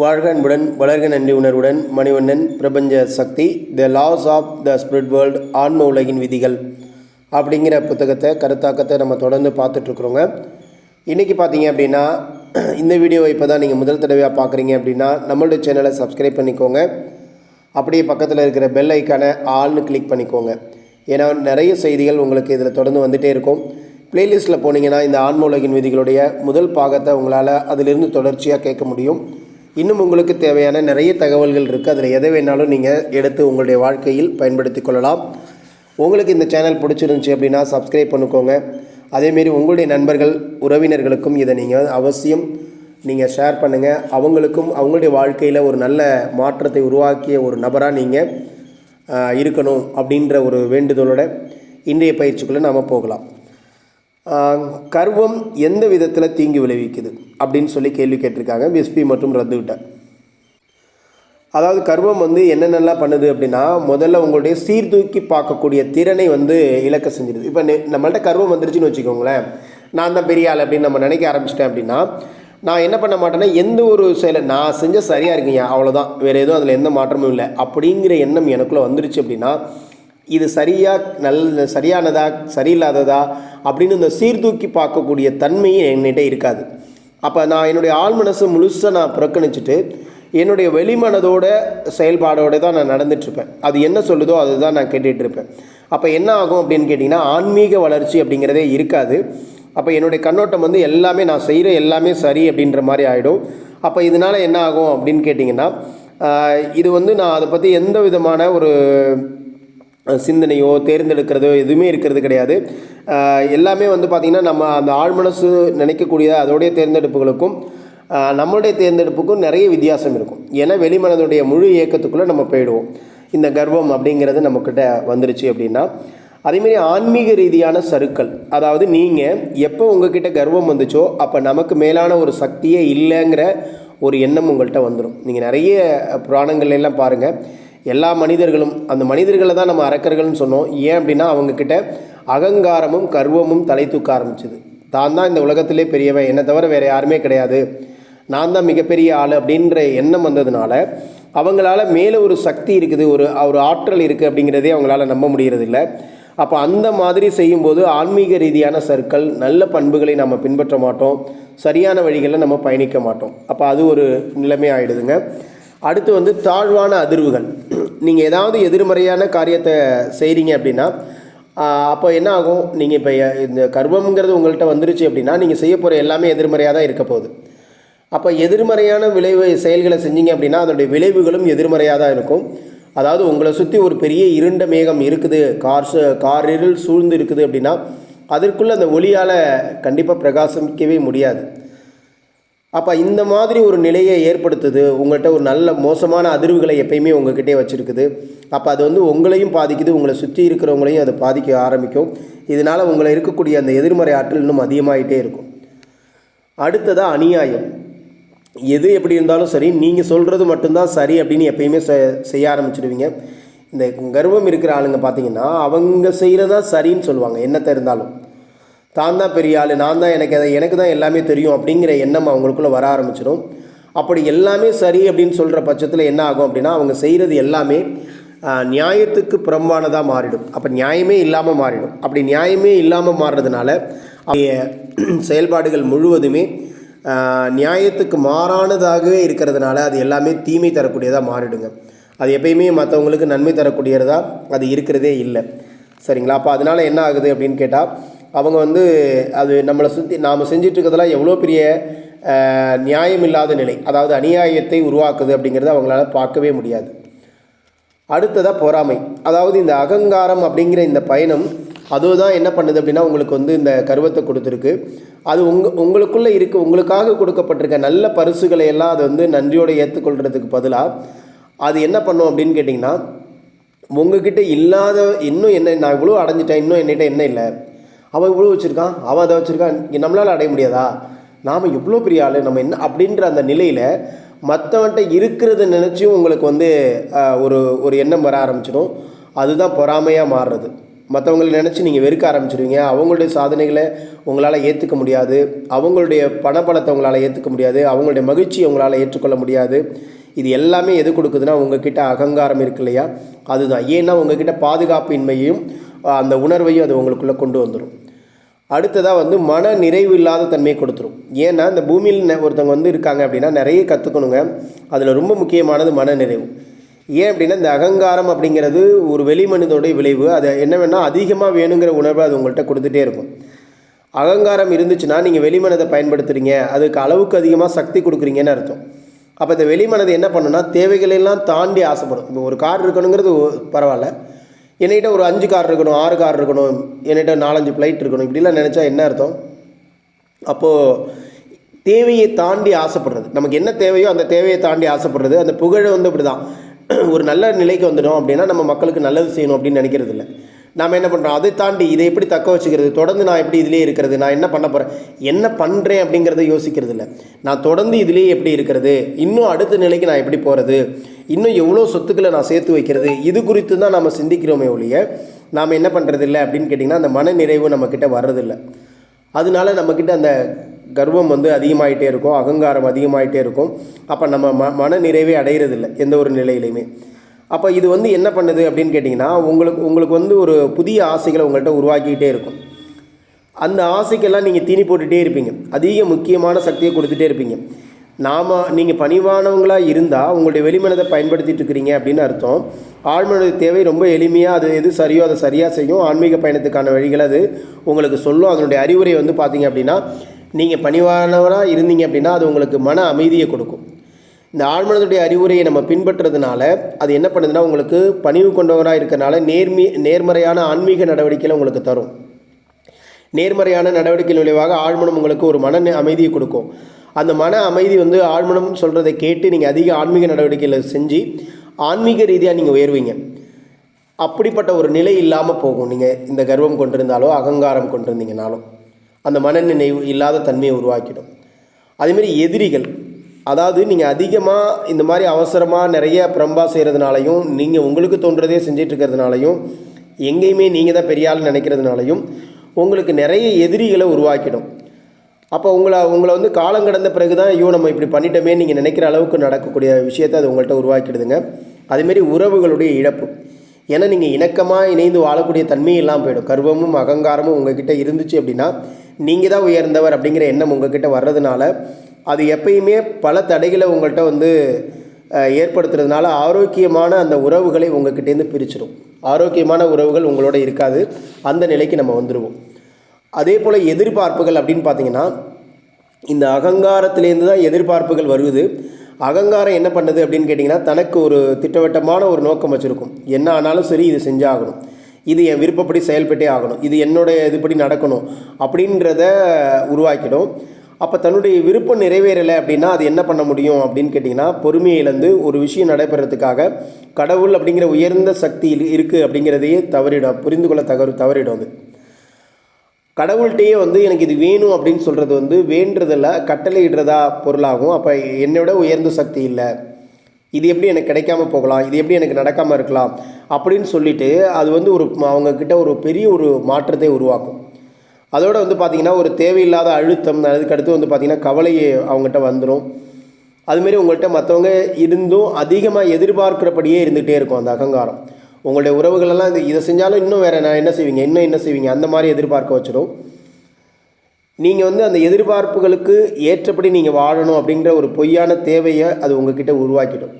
வாழ்க அன்புடன் வளர்க நன்றி உணர்வுடன் மணிவண்ணன் பிரபஞ்ச சக்தி the laws of the spirit world ஆன்ம உலகின் விதிகள் அப்படிங்கிற புத்தகத்தை கருத்தாக்கத்தை நம்ம தொடர்ந்து பார்த்துட்ருக்குறோங்க. இன்றைக்கி பார்த்தீங்க அப்படின்னா இந்த வீடியோவை இப்போ தான் நீங்கள் முதல் தடவையாக பார்க்குறீங்க அப்படின்னா நம்மளுடைய சேனலை சப்ஸ்கிரைப் பண்ணிக்கோங்க. அப்படியே பக்கத்தில் இருக்கிற பெல் ஐக்கானை ஆல்னு கிளிக் பண்ணிக்கோங்க. ஏன்னா நிறைய செய்திகள் உங்களுக்கு இதில் தொடர்ந்து வந்துகிட்டே இருக்கும். ப்ளேலிஸ்ட்டில் போனீங்கன்னா இந்த ஆன்ம உலகின் விதிகளுடைய முதல் பாகத்தை உங்களால் அதிலிருந்து தொடர்ச்சியாக கேட்க முடியும். இன்னும் உங்களுக்கு தேவையான நிறைய தகவல்கள் இருக்குது அதில் எதை வேணாலும் நீங்கள் எடுத்து உங்களுடைய வாழ்க்கையில் பயன்படுத்தி கொள்ளலாம். உங்களுக்கு இந்த சேனல் பிடிச்சிருந்துச்சி அப்படின்னா சப்ஸ்கிரைப் பண்ணிக்கோங்க. அதேமாரி உங்களுடைய நண்பர்கள் உறவினர்களுக்கும் இதை நீங்கள் அவசியம் நீங்கள் ஷேர் பண்ணுங்கள் அவங்களுக்கும் அவங்களுடைய வாழ்க்கையில் ஒரு நல்ல மாற்றத்தை உருவாக்கிய ஒரு நபராக நீங்கள் இருக்கணும் அப்படின்ற ஒரு வேண்டுதலோட இன்றைய பயிற்சிக்குள்ளே நாம் போகலாம். கர்வம் எந்த விதத்தில் தீங்கு விளைவிக்குது அப்படின்னு சொல்லி கேள்வி கேட்டிருக்காங்க. விஸ்பி மற்றும் ரத்துவிட்ட அதாவது கர்வம் வந்து என்னென்னலாம் பண்ணுது அப்படின்னா முதல்ல உங்களுடைய சீர்தூக்கி பார்க்கக்கூடிய திறனை வந்து இலக்க செஞ்சிருது. இப்போ நம்மள்ட்ட கர்வம் வந்துருச்சுன்னு வச்சுக்கோங்களேன். நான் தான் பெரிய ஆள் அப்படின்னு நம்ம நினைக்க ஆரம்பிச்சிட்டேன் அப்படின்னா நான் என்ன பண்ண மாட்டேன்னா எந்த ஒரு செயலை நான் செஞ்ச சரியாக இருக்குங்க அவ்வளோதான் வேறு எதுவும் அதில் எந்த மாற்றமும் இல்லை. அப்படிங்கிற எண்ணம் எனக்குள்ளே வந்துருச்சு அப்படின்னா இது சரியாக நல்ல சரியானதா சரியில்லாததா அப்படின்னு இந்த சீர்தூக்கி பார்க்கக்கூடிய தன்மையே என்கிட்ட இருக்காது. அப்போ நான் என்னுடைய ஆள் மனசு முழுசாக நான் புறக்கணிச்சிட்டு என்னுடைய வெளிமனதோட செயல்பாடோடு தான் நான் நடந்துட்டுருப்பேன். அது என்ன சொல்லுதோ அதுதான் நான் கேட்டுட்ருப்பேன் அப்போ என்ன ஆகும் அப்படின்னு கேட்டிங்கன்னா ஆன்மீக வளர்ச்சி அப்படிங்கிறதே இருக்காது. அப்போ என்னுடைய கண்ணோட்டம் வந்து எல்லாமே நான் செய்கிற எல்லாமே சரி அப்படின்ற மாதிரி ஆகிடும் அப்போ இதனால் என்ன ஆகும் அப்படின்னு கேட்டிங்கன்னா இது வந்து நான் அதை பற்றி எந்த விதமான ஒரு சிந்தனையோ தேர்ந்தெடுக்கிறதோ எதுவுமே இருக்கிறது கிடையாது. எல்லாமே வந்து பார்த்திங்கன்னா நம்ம அந்த ஆழ்மனசு நினைக்கக்கூடிய அதோடைய தேர்ந்தெடுப்புகளுக்கும் நம்மளுடைய தேர்ந்தெடுப்புக்கும் நிறைய வித்தியாசம் இருக்கும். ஏன்னா வெளிமனதுடைய முழு இயக்கத்துக்குள்ளே நம்ம போயிடுவோம். இந்த கர்வம் அப்படிங்கிறது நம்மக்கிட்ட வந்துருச்சு அப்படின்னா அதேமாரி ஆன்மீக ரீதியான சருக்கள் அதாவது நீங்கள் எப்போ உங்ககிட்ட கர்வம் வந்துச்சோ அப்போ நமக்கு மேலான ஒரு சக்தியே இல்லைங்கிற ஒரு எண்ணம் உங்கள்கிட்ட வந்துடும் நீங்கள் நிறைய புராணங்கள் எல்லாம் பாருங்கள் எல்லா மனிதர்களும் அந்த மனிதர்களை தான் நம்ம அரக்கர்கள்னு சொன்னோம். ஏன் அப்படின்னா அவங்கக்கிட்ட அகங்காரமும் கர்வமும் தலை தூக்க ஆரம்பிச்சுது. தான் தான் இந்த உலகத்திலே பெரியவன். என்னை தவிர வேறு யாருமே கிடையாது. நான் தான் மிகப்பெரிய ஆள் அப்படின்ற எண்ணம் வந்ததுனால அவங்களால மேலே ஒரு சக்தி இருக்குது ஒரு ஒரு ஆற்றல் இருக்குது அப்படிங்கிறதே அவங்களால நம்ப முடியறதில்ல. அப்போ அந்த மாதிரி செய்யும்போது ஆன்மீக ரீதியான சர்க்கிள் நல்ல பண்புகளை நம்ம பின்பற்ற மாட்டோம். சரியான வழிகளில் நம்ம பயணிக்க மாட்டோம். அப்போ அது ஒரு நிலைமை ஆயிடுதுங்க அடுத்து வந்து தாழ்வான அதிர்வுகள். நீங்கள் ஏதாவது எதிர்மறையான காரியத்தை செய்கிறீங்க அப்படின்னா அப்போ என்ன ஆகும்? நீங்கள் இப்போ இந்த கர்வம்ங்கிறது உங்கள்கிட்ட வந்துருச்சு அப்படின்னா நீங்கள் செய்ய போகிற எல்லாமே எதிர்மறையாக தான் இருக்க போகுது. அப்போ எதிர்மறையான விளைவு செயல்களை செஞ்சீங்க அப்படின்னா அதனுடைய விளைவுகளும் எதிர்மறையாக தான் இருக்கும். அதாவது உங்களை சுற்றி ஒரு பெரிய இருண்ட மேகம் இருக்குது கார் சு- கார் இருள் சூழ்ந்து இருக்குது அப்படின்னா அதற்குள்ளே அந்த ஒளியால் கண்டிப்பாக பிரகாசிக்கவே முடியாது. அப்போ இந்த மாதிரி ஒரு நிலையை ஏற்படுத்துது உங்கள்கிட்ட ஒரு நல்ல மோசமான அதிர்வுகளை எப்பயுமே உங்கள்கிட்டே வச்சுருக்குது. அப்போ அது வந்து உங்களையும் பாதிக்குது உங்களை சுற்றி இருக்கிறவங்களையும் அது பாதிக்க ஆரம்பிக்கும். இதனால் உங்களை இருக்கக்கூடிய அந்த எதிர்மறை ஆற்றல் இன்னும் அதிகமாகிட்டே இருக்கும். அடுத்ததாக அநியாயம். எது எப்படி இருந்தாலும் சரி நீங்கள் சொல்கிறது மட்டும்தான் சரி அப்படின்னு எப்பயுமே செ- செய்ய ஆரம்பிச்சிடுவீங்க இந்த கர்வம் இருக்கிற ஆளுங்க பார்த்தீங்கன்னா அவங்க செய்கிறதா சரின்னு சொல்லுவாங்க என்னத்தை இருந்தாலும். தான் தான் பெரிய ஆள் நான் தான் எனக்கு அதை- எனக்கு தான் எல்லாமே தெரியும் அப்படிங்கிற எண்ணம் அவங்களுக்குள்ளே வர ஆரம்பிச்சிடும். அப்படி எல்லாமே சரி அப்படின்னு சொல்கிற பட்சத்தில் என்ன ஆகும் அப்படின்னா அவங்க செய்கிறது எல்லாமே நியாயத்துக்கு புறம்பானதாக மாறிடும். அப்போ நியாயமே இல்லாமல் மாறிடும். அப்படி நியாயமே இல்லாமல் மாறுறதுனால அவங்களுடைய செயல்பாடுகள் முழுவதுமே நியாயத்துக்கு மாறானதாகவே இருக்கிறதுனால அது எல்லாமே தீமை தரக்கூடியதாக மாறிடுங்க. அது எப்பயுமே மற்றவங்களுக்கு நன்மை தரக்கூடியதாக அது இருக்கிறதே இல்லை. சரிங்களா? அப்போ அதனால் என்ன ஆகுது அப்படின்னு கேட்டால் அவங்க வந்து அது நம்மளை சுற்றி நாம் செஞ்சிட்ருக்கிறதெல்லாம் எவ்வளோ பெரிய நியாயம் இல்லாத நிலை. அதாவது அநியாயத்தை உருவாக்குது அப்படிங்கிறத அவங்களால பார்க்கவே முடியாது. அடுத்ததாக பொறாமை. அதாவது இந்த அகங்காரம் அப்படிங்கிற இந்த பயணம் அதுதான் என்ன பண்ணுது அப்படின்னா உங்களுக்கு வந்து இந்த கருவத்தை கொடுத்துருக்கு. அது உங்க உங்களுக்குள்ளே இருக்க உங்களுக்காக கொடுக்கப்பட்டிருக்க நல்ல பரிசுகளை எல்லாம் அது வந்து நன்றியோடு ஏற்றுக்கொள்கிறதுக்கு பதிலாக அது என்ன பண்ணும் அப்படின்னு கேட்டிங்கன்னா உங்ககிட்ட இல்லாத இன்னும் என்ன நான் இவ்வளோ அடைஞ்சிட்டேன் இன்னும் என்கிட்ட என்ன இல்லை? அவன் இவ்வளோ வச்சுருக்கான் அவன் அதை வச்சுருக்கான் நம்மளால் அடைய முடியாதா? நாம் இவ்வளோ பெரிய ஆள் நம்ம என்ன அப்படின்ற அந்த நிலையில் மற்றவன்ட்ட இருக்கிறத நினச்சியும் உங்களுக்கு வந்து ஒரு ஒரு எண்ணம் வர ஆரம்பிச்சிடும். அதுதான் பொறாமையாக மாறுறது. மற்றவங்களை நினச்சி நீங்கள் வெறுக்க ஆரம்பிச்சிடுவீங்க அவங்களுடைய சாதனைகளை உங்களால் ஏற்றுக்க முடியாது. அவங்களுடைய பணப்பலத்தை உங்களால் ஏற்றுக்க முடியாது. அவங்களுடைய மகிழ்ச்சியை உங்களால் ஏற்றுக்கொள்ள முடியாது. இது எல்லாமே எது கொடுக்குதுன்னா உங்ககிட்ட அகங்காரம் இருக்கு இல்லையா? அதுதான். ஏன்னா உங்ககிட்ட பாதுகாப்பின்மையும் ஆஹ், அந்த உணர்வையும் அது உங்களுக்குள்ளே கொண்டு வந்துடும் அடுத்ததாக வந்து மன நிறைவு இல்லாத தன்மையை கொடுத்துரும். ஏன்னா இந்த பூமியில் ஒருத்தவங்க வந்து இருக்காங்க அப்படின்னா நிறைய கற்றுக்கணுங்க அதில் ரொம்ப முக்கியமானது மன நிறைவு. ஏன் அப்படின்னா இந்த அகங்காரம் அப்படிங்கிறது ஒரு வெளி மனிதனுடைய விளைவு. அது என்ன வேணால் அதிகமாக வேணுங்கிற உணர்வை அது உங்கள்கிட்ட கொடுத்துட்டே இருக்கும். அகங்காரம் இருந்துச்சுன்னா நீங்கள் வெளிமனதை பயன்படுத்துகிறீங்க அதுக்கு அளவுக்கு அதிகமாக சக்தி கொடுக்குறீங்கன்னு அர்த்தம். அப்போ இந்த வெளிமனது என்ன பண்ணுன்னா தேவைகளெல்லாம் தாண்டி ஆசைப்படும். இப்போ ஒரு கார் இருக்கணுங்கிறது பரவாயில்ல. என்கிட்ட ஒரு அஞ்சு கார் இருக்கணும் ஆறு கார் இருக்கணும் என்கிட்ட நாலஞ்சு ஃப்ளைட் இருக்கணும் இப்படிலாம் நினச்சா என்ன அர்த்தம்? அப்போது தேவையை தாண்டி ஆசைப்படுறது. நமக்கு என்ன தேவையோ அந்த தேவையை தாண்டி ஆசைப்படுறது. அந்த புகழை வந்து அப்படி தான் ஒரு நல்ல நிலைக்கு வந்துடும் அப்படின்னா நம்ம மக்களுக்கு நல்லது செய்யணும் அப்படின்னு நினைக்கிறது இல்லை. நாம் என்ன பண்ணுறோம் அதை தாண்டி இதை எப்படி தக்க வச்சுக்கிறது? தொடர்ந்து நான் எப்படி இதிலே இருக்கிறது? நான் என்ன பண்ண போகிறேன் என்ன பண்ணுறேன் அப்படிங்கிறத யோசிக்கிறது இல்லை. நான் தொடர்ந்து இதிலே எப்படி இருக்கிறது? இன்னும் அடுத்த நிலைக்கு நான் எப்படி போகிறது இன்னும் எவ்வளோ சொத்துக்களை நான் சேர்த்து வைக்கிறது? இது குறித்து தான் நம்ம சிந்திக்கிறோமே ஒழிய நாம் என்ன பண்ணுறது இல்லை அப்படின்னு கேட்டிங்கன்னா அந்த மன நிறைவு நம்மக்கிட்ட வர்றதில்லை. அதனால நம்மக்கிட்ட அந்த கர்வம் வந்து அதிகமாயிட்டே இருக்கும் அகங்காரம் அதிகமாகிட்டே இருக்கும். அப்போ நம்ம ம மன நிறைவே அடையிறதில்ல எந்த ஒரு நிலையிலையுமே. அப்போ இது வந்து என்ன பண்ணுது அப்படின்னு கேட்டிங்கன்னா உங்களுக்கு உங்களுக்கு வந்து ஒரு புதிய ஆசைகளை உங்கள்கிட்ட உருவாக்கிக்கிட்டே இருக்கும். அந்த ஆசைக்கெல்லாம் நீங்கள் தீனி போட்டுகிட்டே இருப்பீங்க. அதிக முக்கியமான சக்தியை கொடுத்துட்டே இருப்பீங்க. நாம் நீங்கள் பணிவானவங்களாக இருந்தால் உங்களுடைய வெளிமனதை பயன்படுத்திட்டு இருக்கிறீங்க அப்படின்னு அர்த்தம். ஆழ்மனது தேவை ரொம்ப எளிமையாக அது எது சரியோ அதை சரியாக செய்யும். ஆன்மீக பயணத்துக்கான வழிகளை அது. உங்களுக்கு சொல்லும் அதனுடைய அறிவுரை வந்து பார்த்தீங்க அப்படின்னா நீங்கள் பணிவானவராக இருந்தீங்க அப்படின்னா அது உங்களுக்கு மன அமைதியை கொடுக்கும். இந்த ஆழ்மனதுடைய அறிவுரையை நம்ம பின்பற்றுறதுனால அது என்ன பண்ணுதுன்னா உங்களுக்கு பணிவு கொண்டவராக இருக்கிறனால நேர்மி நேர்மறையான ஆன்மீக நடவடிக்கைகளை உங்களுக்கு தரும். நேர்மறையான நடவடிக்கையின் விளைவாக ஆழ்மனம் உங்களுக்கு ஒரு மன அமைதியை கொடுக்கும். அந்த மன அமைதி வந்து ஆழ்மனம் சொல்கிறதை கேட்டு நீங்கள் அதிக ஆன்மீக நடவடிக்கைகளை செஞ்சு ஆன்மீக ரீதியாக நீங்கள் உயர்வீங்க. அப்படிப்பட்ட ஒரு நிலை இல்லாமல் போகும். நீங்கள் இந்த கர்வம் கொண்டிருந்தாலோ அகங்காரம் கொண்டிருந்தீங்கனாலும் அந்த மனநினைவு இல்லாத தன்மையை உருவாக்கிடும். அதேமாரி எதிரிகள் அதாவது நீங்கள் அதிகமாக இந்த மாதிரி அவசரமாக நிறைய பிரம்பா செய்கிறதுனாலையும் நீங்கள் உங்களுக்கு தோன்றதே செஞ்சிட்ருக்கிறதுனாலையும் எங்கேயுமே நீங்கள் தான் பெரிய ஆள் நினைக்கிறதுனாலையும் உங்களுக்கு நிறைய எதிரிகளை உருவாக்கிடும். அப்போ உங்களை உங்களை வந்து காலம் கடந்த பிறகு தான் ஐயோ நம்ம இப்படி பண்ணிட்டோமே நீங்கள் நினைக்கிற அளவுக்கு நடக்கக்கூடிய விஷயத்தை அது உங்கள்கிட்ட உருவாக்கிடுதுங்க. அதுமாரி உறவுகளுடைய இழப்பு. ஏன்னா நீங்கள் இணக்கமாக இணைந்து வாழக்கூடிய தன்மையெல்லாம் போயிடும். கர்வமும் அகங்காரமும் உங்ககிட்ட இருந்துச்சு அப்படின்னா நீங்கள் தான் உயர்ந்தவர் அப்படிங்கிற எண்ணம் உங்ககிட்ட வர்றதுனால அது எப்பயுமே பல தடைகளை உங்கள்கிட்ட வந்து ஏற்படுத்துறதுனால ஆரோக்கியமான அந்த உறவுகளை உங்ககிட்டேருந்து பிரிச்சிடும் ஆரோக்கியமான உறவுகள் உங்களோட இருக்காது. அந்த நிலைக்கு நம்ம வந்துடுவோம் அதே போல் எதிர்பார்ப்புகள் அப்படின்னு பார்த்தீங்கன்னா இந்த அகங்காரத்திலேருந்து தான் எதிர்பார்ப்புகள் வருது. அகங்காரம் என்ன பண்ணுது அப்படின்னு கேட்டிங்கன்னா தனக்கு ஒரு திட்டவட்டமான ஒரு நோக்கம் வச்சுருக்கும். என்ன ஆனாலும் சரி இது செஞ்சாகணும். இது என் விருப்பப்படி செயல்பட்டே ஆகணும். இது என்னுடைய இதுபடி நடக்கணும் அப்படின்றத உருவாக்கிடும். அப்போ தன்னுடைய விருப்பம் நிறைவேறலை அப்படின்னா அது என்ன பண்ண முடியும் அப்படின்னு கேட்டிங்கன்னா பொறுமையை இழந்து ஒரு விஷயம் நடைபெறத்துக்காக கடவுள் அப்படிங்கிற உயர்ந்த சக்தி இருக்குது அப்படிங்கிறதையே தவறிடும். புரிந்து கொள்ள தவறு தவறிடும் அது. கடவுள்கிட்டயே வந்து எனக்கு இது வேணும் அப்படின்னு சொல்கிறது வந்து வேண்டுறதில்ல கட்டளையிடுறதா பொருளாகும். அப்போ என்னோட உயர்ந்த சக்தி இல்லை. இது எப்படி எனக்கு கிடைக்காம போகலாம்? இது எப்படி எனக்கு நடக்காமல் இருக்கலாம்? அப்படின்னு சொல்லிட்டு அது வந்து ஒரு அவங்கக்கிட்ட ஒரு பெரிய ஒரு மாற்றத்தை உருவாக்கும். அதோடு வந்து பார்த்திங்கன்னா ஒரு தேவையில்லாத அழுத்தம் அதுக்கடுத்து வந்து பார்த்திங்கன்னா கவலையை அவங்ககிட்ட வந்துடும் அதுமாரி உங்கள்கிட்ட மற்றவங்க இருந்தும் அதிகமாக எதிர்பார்க்குறபடியே இருந்துகிட்டே இருக்கும் அந்த அகங்காரம். உங்களுடைய உறவுகளெல்லாம் இது இதை செஞ்சாலும் இன்னும் வேறு நான் என்ன செய்வீங்க? இன்னும் என்ன செய்வீங்க? அந்த மாதிரி எதிர்பார்க்க வச்சிடும். நீங்கள் வந்து அந்த எதிர்பார்ப்புகளுக்கு ஏற்றபடி நீங்கள் வாழணும் அப்படிங்கிற ஒரு பொய்யான தேவையை அது உங்ககிட்ட உருவாக்கிடும்.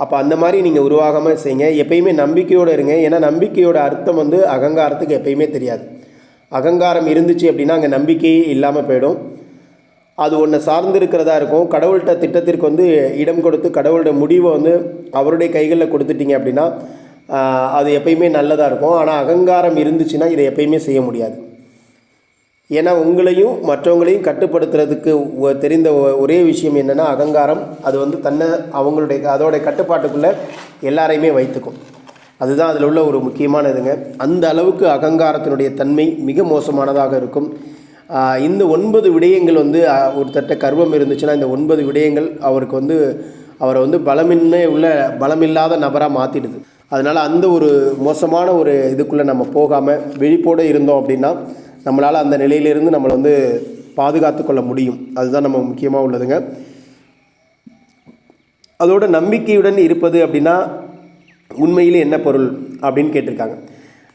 அப்போ அந்த மாதிரி நீங்கள் உருவாகாமல் செய்யுங்க எப்பயுமே நம்பிக்கையோடு இருங்க. ஏன்னா நம்பிக்கையோட அர்த்தம் வந்து அகங்காரத்துக்கு எப்பயுமே தெரியாது. அகங்காரம் இருந்துச்சு அப்படின்னா அங்கே நம்பிக்கையே இல்லாமல் போயிடும். அது ஒன்று சார்ந்து இருக்கிறதா இருக்கும். கடவுள்கிட்ட திட்டத்திற்கு வந்து இடம் கொடுத்து கடவுளோட முடிவை வந்து அவருடைய கைகளில் கொடுத்துட்டீங்க அப்படின்னா அது எப்பயுமே நல்லதாக இருக்கும். ஆனால் அகங்காரம் இருந்துச்சுன்னா இதை எப்பயுமே செய்ய முடியாது. ஏன்னா உங்களையும் மற்றவங்களையும் கட்டுப்படுத்துறதுக்கு தெரிந்த ஒ- ஒரே விஷயம் என்னென்னா அகங்காரம். அது வந்து தன்னை அவங்களுடைய அதோடைய கட்டுப்பாட்டுக்குள்ளே எல்லாரையுமே வைத்துக்கும். அதுதான் அதில் உள்ள ஒரு முக்கியமான இதுங்க அந்த அளவுக்கு அகங்காரத்தினுடைய தன்மை மிக மோசமானதாக இருக்கும். இந்த ஒன்பது விடயங்கள் வந்து ஒருத்தட்ட கர்வம் இருந்துச்சுன்னா இந்த ஒன்பது விடயங்கள் அவருக்கு வந்து அவரை வந்து பலமின்மை உள்ள பலமில்லாத நபராக மாற்றிடுது அதனால் அந்த ஒரு மோசமான ஒரு இதுக்குள்ளே நம்ம போகாமல் விழிப்போடு இருந்தோம் அப்படின்னா நம்மளால் அந்த நிலையிலிருந்து நம்மளை வந்து பாதுகாத்து கொள்ள முடியும். அதுதான் நம்ம முக்கியமாக உள்ளதுங்க. அதோட நம்பிக்கையுடன் இருப்பது அப்படின்னா உண்மையில் என்ன பொருள் அப்படின்னு கேட்டிருக்காங்க.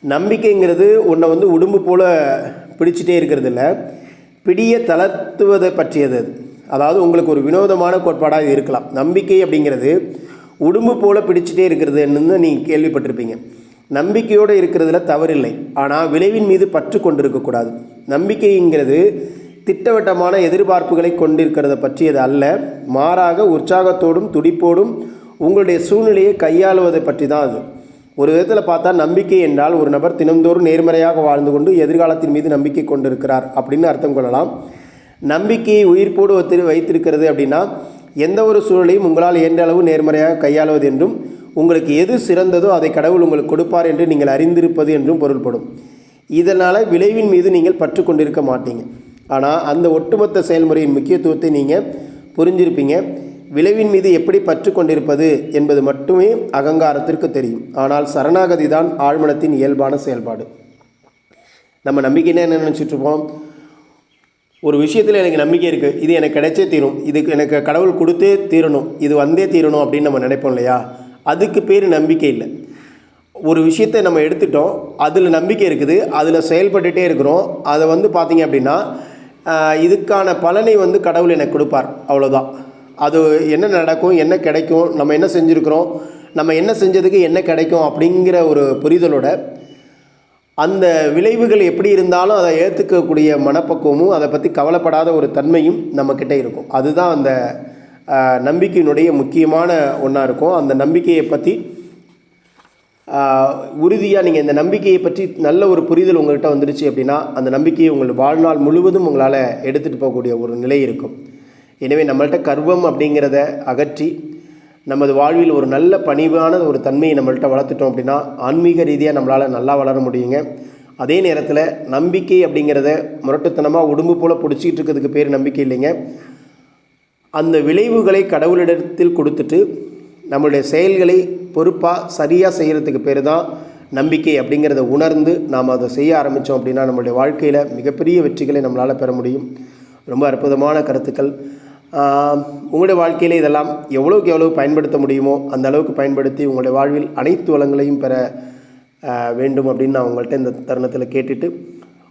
நம்பிக்கைங்கிறது உன்னை வந்து உடும்பு போல் பிடிச்சிட்டே இருக்கிறது இல்ல பிடிய தளர்த்துவதை பற்றியது. அது அதாவது உங்களுக்கு ஒரு வினோதமான கோட்பாடாக இருக்கலாம். நம்பிக்கை அப்படிங்கிறது உடும்பு போல் பிடிச்சிட்டே இருக்கிறது என்னன்னு நீங்கள் கேள்விப்பட்டிருப்பீங்க. நம்பிக்கையோடு இருக்கிறதுல தவறில்லை. ஆனால் விளைவின் மீது பற்று கொண்டிருக்கக்கூடாது நம்பிக்கைங்கிறது திட்டவட்டமான எதிர்பார்ப்புகளை கொண்டிருக்கிறத பற்றியது அல்ல. மாறாக உற்சாகத்தோடும் துடிப்போடும் உங்களுடைய சூழ்நிலையை கையாளுவதை பற்றி தான் அது. ஒரு விதத்தில் பார்த்தா நம்பிக்கை என்றால் ஒரு நபர் தினந்தோறும் நேர்மறையாக வாழ்ந்து கொண்டு எதிர்காலத்தின் மீது நம்பிக்கை கொண்டிருக்கிறார் அப்படின்னு அர்த்தம் கொள்ளலாம். நம்பிக்கையை உயிர்ப்போடு வைத்து வைத்திருக்கிறது அப்படின்னா எந்த ஒரு சூழலையும் உங்களால் இயன்ற அளவு நேர்மறையாக கையாளுவது என்றும் உங்களுக்கு எது சிறந்ததோ அதை கடவுள் உங்களுக்கு கொடுப்பார் என்று நீங்கள் அறிந்திருப்பது என்றும் பொருள்படும். இதனால் விளைவின் மீது நீங்கள் பற்று கொண்டிருக்க மாட்டீங்க. ஆனால் அந்த ஒட்டுமொத்த செயல்முறையின் முக்கியத்துவத்தை நீங்கள் புரிஞ்சிருப்பீங்க. விளைவின் மீது எப்படி பற்று கொண்டிருப்பது என்பது மட்டுமே அகங்காரத்திற்கு தெரியும். ஆனால் சரணாகதி தான் ஆழ்மனத்தின் இயல்பான செயல்பாடு. நம்ம நம்பிக்கைன்னா என்ன நினச்சிட்ருப்போம் ஒரு விஷயத்தில் எனக்கு நம்பிக்கை இருக்குது இது எனக்கு கிடைச்சே தீரும். இதுக்கு எனக்கு கடவுள் கொடுத்தே தீரணும். இது வந்தே தீரணும் அப்படின்னு நம்ம நினைப்போம் இல்லையா? அதுக்கு பேர் நம்பிக்கை இல்லை. ஒரு விஷயத்தை நம்ம எடுத்துட்டோம். அதில் நம்பிக்கை இருக்குது. அதில் செயல்பட்டுகிட்டே இருக்கிறோம். அதை வந்து பார்த்திங்க அப்படின்னா இதுக்கான பலனை வந்து கடவுள் எனக்கு கொடுப்பார். அவ்வளோதான் அது என்ன நடக்கும் என்ன கிடைக்கும் நம்ம என்ன செஞ்சுருக்கிறோம் நம்ம என்ன செஞ்சதுக்கு என்ன கிடைக்கும் அப்படிங்கிற ஒரு புரிதலோட அந்த விளைவுகள் எப்படி இருந்தாலும் அதை ஏற்றுக்கக்கூடிய மனப்பக்குவமும் அதை பற்றி கவலைப்படாத ஒரு தன்மையும் நம்மக்கிட்ட இருக்கும். அதுதான் அந்த நம்பிக்கையினுடைய முக்கியமான ஒன்றா இருக்கும். அந்த நம்பிக்கையை பற்றி உறுதியாக நீங்கள் இந்த நம்பிக்கையை பற்றி நல்ல ஒரு புரிதல் உங்கள்கிட்ட வந்துருச்சு அப்படின்னா அந்த நம்பிக்கையை உங்கள் வாழ்நாள் முழுவதும் உங்களால் எடுத்துகிட்டு போகக்கூடிய ஒரு நிலை இருக்கும். எனவே நம்மள்கிட்ட கர்வம் அப்படிங்கிறத அகற்றி நமது வாழ்வில் ஒரு நல்ல பணிவான ஒரு தன்மையை நம்மள்கிட்ட வளர்த்துட்டோம் அப்படின்னா ஆன்மீக ரீதியாக நம்மளால் நல்லா வளர முடியுங்க. அதே நேரத்தில் நம்பிக்கை அப்படிங்கிறத முரட்டுத்தனமாக உடம்பு போல் பிடிச்சிக்கிட்டு இருக்கிறதுக்கு பேர் நம்பிக்கை இல்லைங்க. அந்த விளைவுகளை கடவுளிடத்தில் கொடுத்துட்டு நம்மளுடைய செயல்களை பொறுப்பாக சரியாக செய்கிறதுக்கு பேர் தான் நம்பிக்கை அப்படிங்கிறத உணர்ந்து நாம் அதை செய்ய ஆரம்பித்தோம் அப்படின்னா நம்மளுடைய வாழ்க்கையில் மிகப்பெரிய வெற்றிகளை நம்மளால் பெற முடியும். ரொம்ப அற்புதமான கருத்துக்கள். உங்களுடைய வாழ்க்கையில் இதெல்லாம் எவ்வளோக்கு எவ்வளோ பயன்படுத்த முடியுமோ அந்த அளவுக்கு பயன்படுத்தி உங்களுடைய வாழ்வில் அனைத்து வளங்களையும் பெற வேண்டும் அப்படின்னு நான் உங்கள்கிட்ட இந்த தருணத்தில் கேட்டுட்டு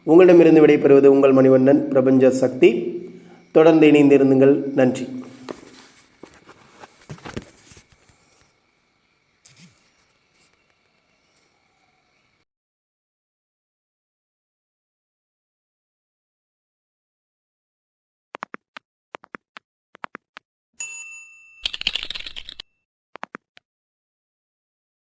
உங்களிடமிருந்து விடைபெறுவது உங்கள் மணிவண்ணன் பிரபஞ்ச சக்தி. தொடர்ந்து இணைந்திருந்துங்கள். நன்றி.